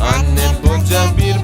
anne. Annem bir